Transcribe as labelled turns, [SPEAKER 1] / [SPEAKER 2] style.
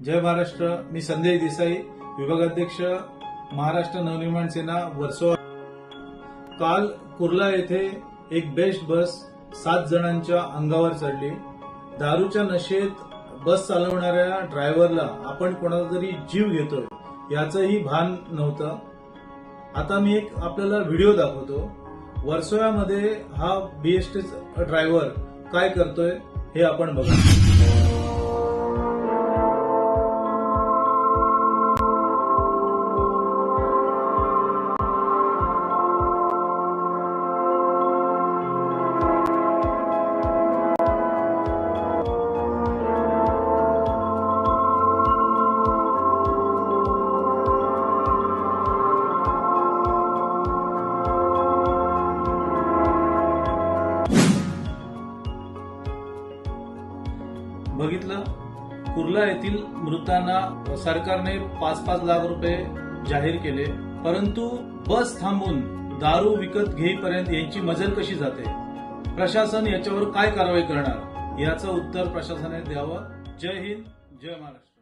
[SPEAKER 1] जय महाराष्ट्र. मी संजय देसाई विभागाध्यक्ष महाराष्ट्र नवनिर्माण सेना वर्सोवा. काल कुर्ला येथे एक बेस्ट बस सात जणांच्या अंगावर चढली. दारूच्या नशेत बस चालवणाऱ्या ड्रायव्हरला आपण कोणाचा तरी जीव घेतोय याचंही भान नव्हतं. आता मी एक आपल्याला व्हिडिओ दाखवतो. वर्सोव्यामध्ये हा बीएसटी ड्रायव्हर काय करतोय हे आपण बघा. बघितलं कुर्ला येथील मृतांना सरकारने पाच पाच लाख रुपये जाहीर केले परंतु बस थांबून दारू विकत घेईपर्यंत यांची मजल कशी जाते? प्रशासन याच्यावर काय कारवाई करणार? याचं उत्तर प्रशासनाने द्यावं. जय हिंद जय महाराष्ट्र.